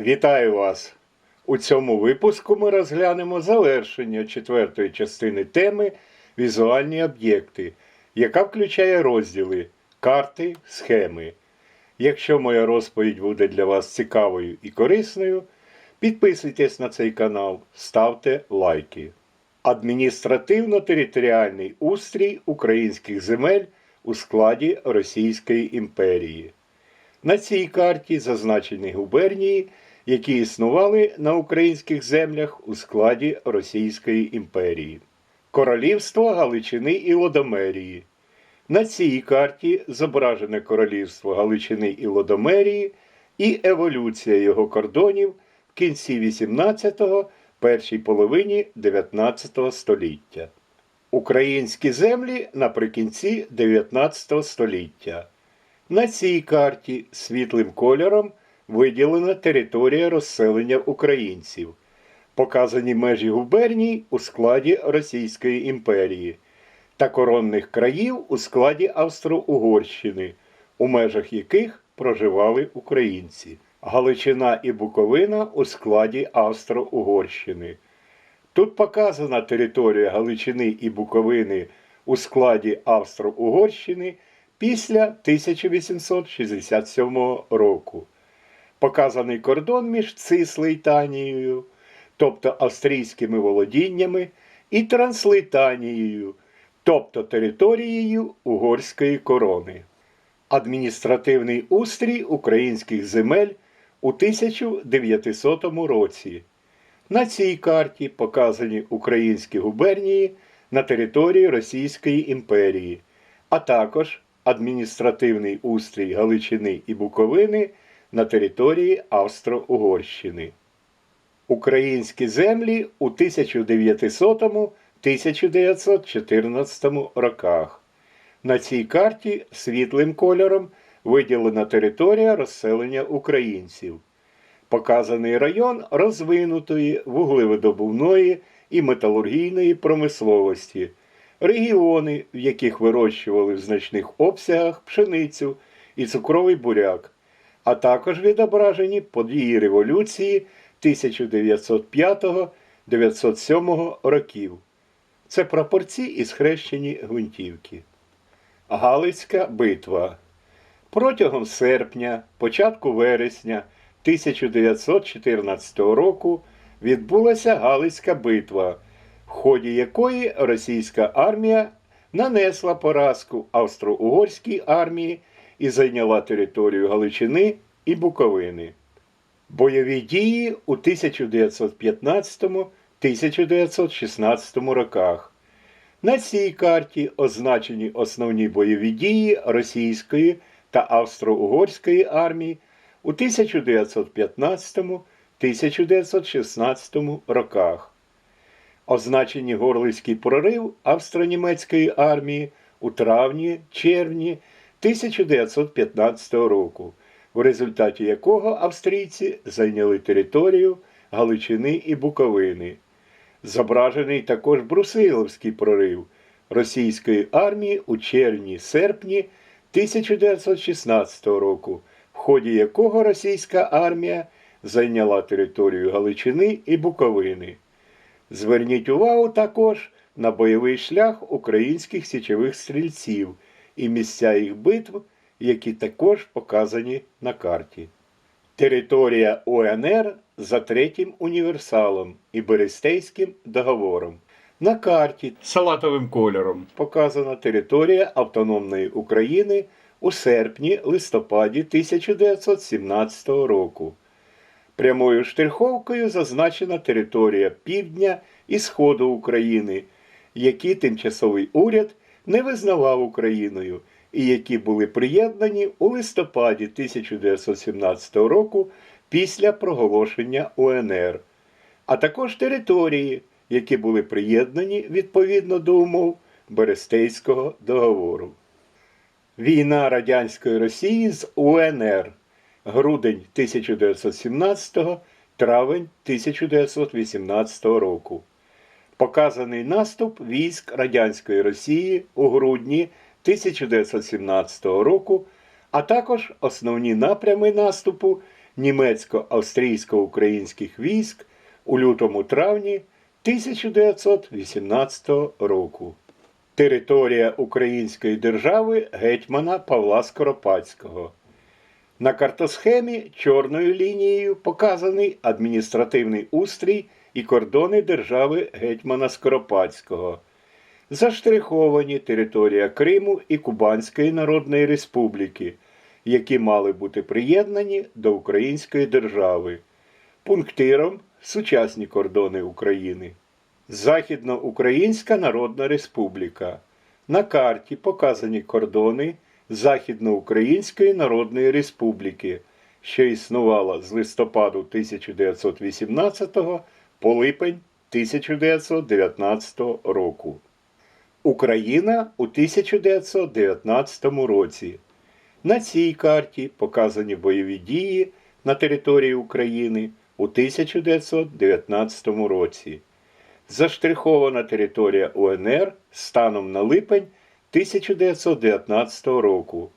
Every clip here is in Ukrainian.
Вітаю вас! У цьому випуску ми розглянемо завершення четвертої частини теми Візуальні об'єкти, яка включає розділи карти, схеми. Якщо моя розповідь буде для вас цікавою і корисною, підписуйтесь на цей канал, ставте лайки. Адміністративно-територіальний устрій українських земель у складі Російської імперії. На цій карті зазначені губернії, які існували на українських землях у складі Російської імперії. Королівство Галичини і Лодомерії. На цій карті зображене королівство Галичини і Лодомерії і еволюція його кордонів в кінці 18-го, першій половині 19 століття. Українські землі наприкінці 19 століття. На цій карті світлим кольором виділена територія розселення українців, показані межі губерній у складі Російської імперії та коронних країв у складі Австро-Угорщини, у межах яких проживали українці, Галичина і Буковина у складі Австро-Угорщини. Тут показана територія Галичини і Буковини у складі Австро-Угорщини після 1867 року. Показаний кордон між Цислейтанією, тобто австрійськими володіннями, і Транслейтанією, тобто територією Угорської корони. Адміністративний устрій українських земель у 1900 році. На цій карті показані українські губернії на території Російської імперії, а також адміністративний устрій Галичини і Буковини на території Австро-Угорщини. Українські землі у 1900-1914 роках. На цій карті світлим кольором виділена територія розселення українців. Показаний район розвинутої вуглевидобувної і металургійної промисловості, регіони, в яких вирощували в значних обсягах пшеницю і цукровий буряк, а також відображені події революції 1905-907 років. Це прапорці і схрещені гвинтівки. Галицька битва. Протягом серпня, початку вересня 1914 року відбулася Галицька битва, в ході якої російська армія нанесла поразку австро-угорській армії і зайняла територію Галичини і Буковини. Бойові дії у 1915-1916 роках. На цій карті означені основні бойові дії російської та австро-угорської армії у 1915-1916 роках. Означені Горлицький прорив австро-німецької армії у травні-червні 1915 року, в результаті якого австрійці зайняли територію Галичини і Буковини. Зображений також Брусиловський прорив російської армії у червні-серпні 1916 року, в ході якого російська армія зайняла територію Галичини і Буковини. Зверніть увагу також на бойовий шлях українських січових стрільців і місця їх битв, які також показані на карті. Територія УНР за третім універсалом і Берестейським договором. На карті салатовим кольором показана територія автономної України у серпні-листопаді 1917 року. Прямою штриховкою зазначена територія півдня і сходу України, які тимчасовий уряд не визнавав Україною і які були приєднані у листопаді 1917 року після проголошення УНР, а також території, які були приєднані відповідно до умов Берестейського договору. Війна радянської Росії з УНР. Грудень 1917, травень 1918 року. Показаний наступ військ радянської Росії у грудні 1917 року, а також основні напрями наступу, німецько-австрійсько-українських військ у лютому-травні 1918 року. Територія Української держави гетьмана Павла Скоропадського. На картосхемі чорною лінією показаний адміністративний устрій і кордони держави гетьмана Скоропадського. Заштриховані територія Криму і Кубанської Народної Республіки, які мали бути приєднані до Української держави. Пунктиром сучасні кордони України. Західноукраїнська Народна Республіка. На карті показані кордони Західноукраїнської Народної Республіки, що існувала з листопаду 1918 по липень 1919 року. Україна у 1919 році. На цій карті показані бойові дії на території України у 1919 році. Заштрихована територія УНР станом на липень 1919 року.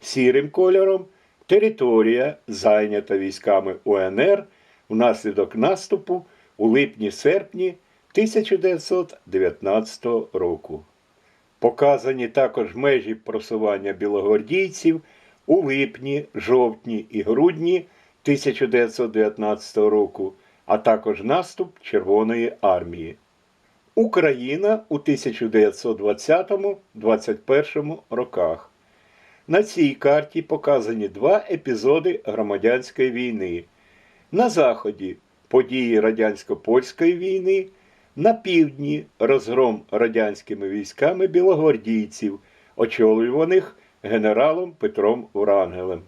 Сірим кольором територія, зайнята військами УНР внаслідок наступу у липні-серпні 1919 року. Показані також межі просування білогвардійців у липні, жовтні і грудні 1919 року, а також наступ Червоної армії. Україна у 1920-21 роках. На цій карті показані два епізоди громадянської війни. На заході події радянсько-польської війни, на півдні розгром радянськими військами білогвардійців, очолюваних генералом Петром Врангелем.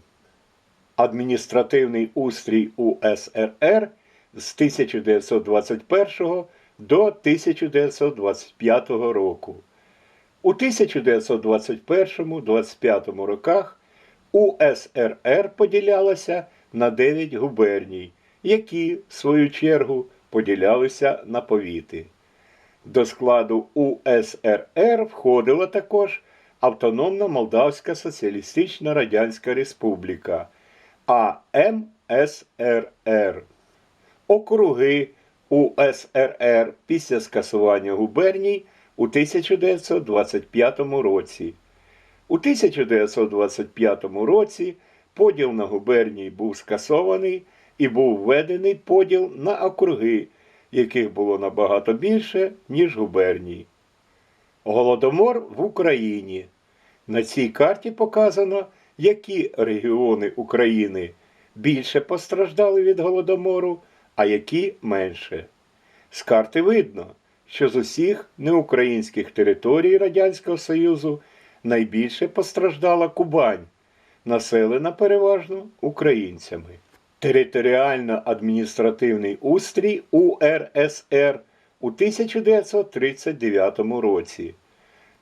Адміністративний устрій УСРР з 1921 до 1925 року. У 1921-25 роках УСРР поділялася на 9 губерній, які, в свою чергу, поділялися на повіти. До складу УСРР входила також Автономна Молдавська Соціалістична Радянська Республіка АМСРР. Округи УСРР після скасування губерній у 1925 році. У 1925 році поділ на губернії був скасований і був введений поділ на округи, яких було набагато більше, ніж губерній. Голодомор в Україні. На цій карті показано, які регіони України більше постраждали від голодомору, а які менше. З карти видно, що з усіх неукраїнських територій Радянського Союзу найбільше постраждала Кубань, населена переважно українцями. Територіально-адміністративний устрій УРСР у 1939 році.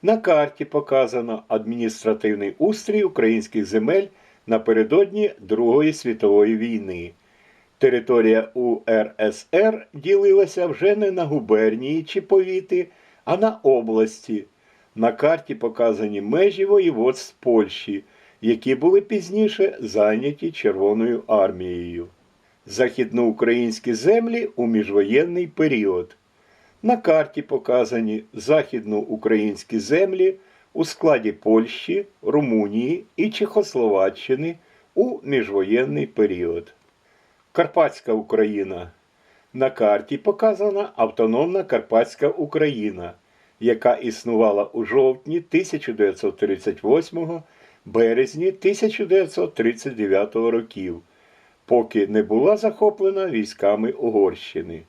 На карті показано адміністративний устрій українських земель напередодні Другої світової війни. Територія УРСР ділилася вже не на губернії чи повіти, а на області. На карті показані межі воєводств Польщі, які були пізніше зайняті Червоною армією. Західноукраїнські землі у міжвоєнний період. На карті показані західноукраїнські землі у складі Польщі, Румунії і Чехословаччини у міжвоєнний період. Карпатська Україна. На карті показана Автономна Карпатська Україна, яка існувала у жовтні 1938 березні 1939 років, поки не була захоплена військами Угорщини.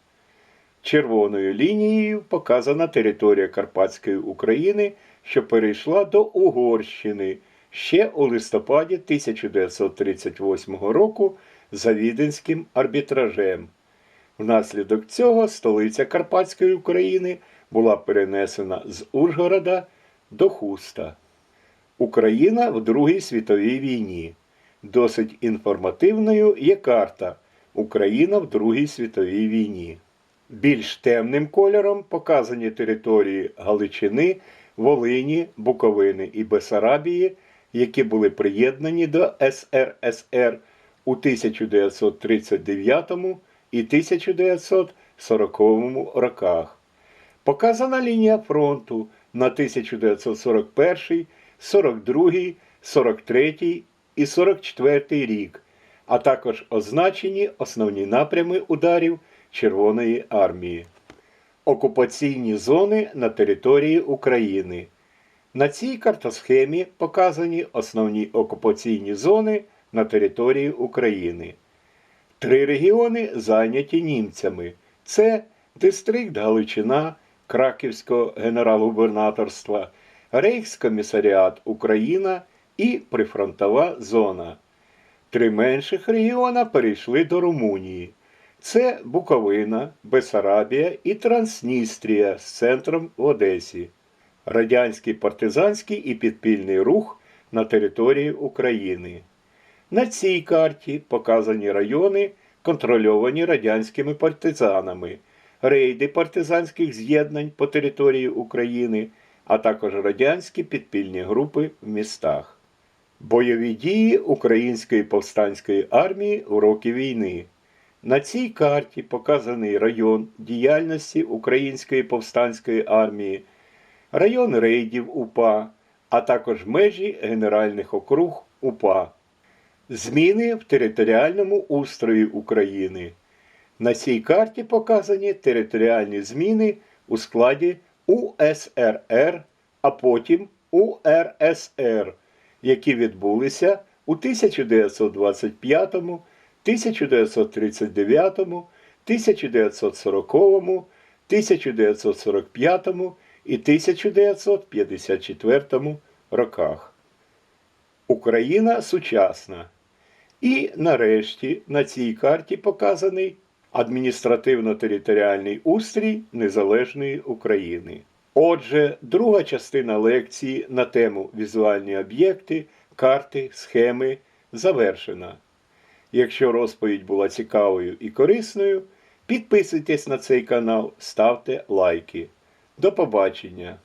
Червоною лінією показана територія Карпатської України, що перейшла до Угорщини ще у листопаді 1938 року за Віденським арбітражем. Внаслідок цього столиця Карпатської України була перенесена з Ужгорода до Хуста. Україна в Другій світовій війні. Досить інформативною є карта Україна в Другій світовій війні. Більш темним кольором показані території Галичини, Волині, Буковини і Бесарабії, які були приєднані до СРСР у 1939 і 1940 роках. Показана лінія фронту на 1941, 42, 43 і 44 рік, а також означені основні напрями ударів Червоної армії. Окупаційні зони на території України. На цій картосхемі показані основні окупаційні зони на території України. Три регіони зайняті німцями: це Дистрикт Галичина Краківського генерал-губернаторства, Рейхскомісаріат Україна і прифронтова зона. Три менших регіона перейшли до Румунії. Це Буковина, Бесарабія і Трансністрія з центром в Одесі. Радянський партизанський і підпільний рух на території України. На цій карті показані райони, контрольовані радянськими партизанами, рейди партизанських з'єднань по території України, а також радянські підпільні групи в містах. Бойові дії Української повстанської армії у роки війни. На цій карті показаний район діяльності Української повстанської армії, район рейдів УПА, а також межі генеральних округ УПА. Зміни в територіальному устрої України. На цій карті показані територіальні зміни у складі УСРР, а потім УРСР, які відбулися у 1925, 1939, 1940, 1945 і 1954 роках. Україна сучасна. І нарешті на цій карті показаний адміністративно-територіальний устрій Незалежної України. Отже, друга частина лекції на тему візуальні об'єкти, карти, схеми завершена. Якщо розповідь була цікавою і корисною, підписуйтесь на цей канал, ставте лайки. До побачення!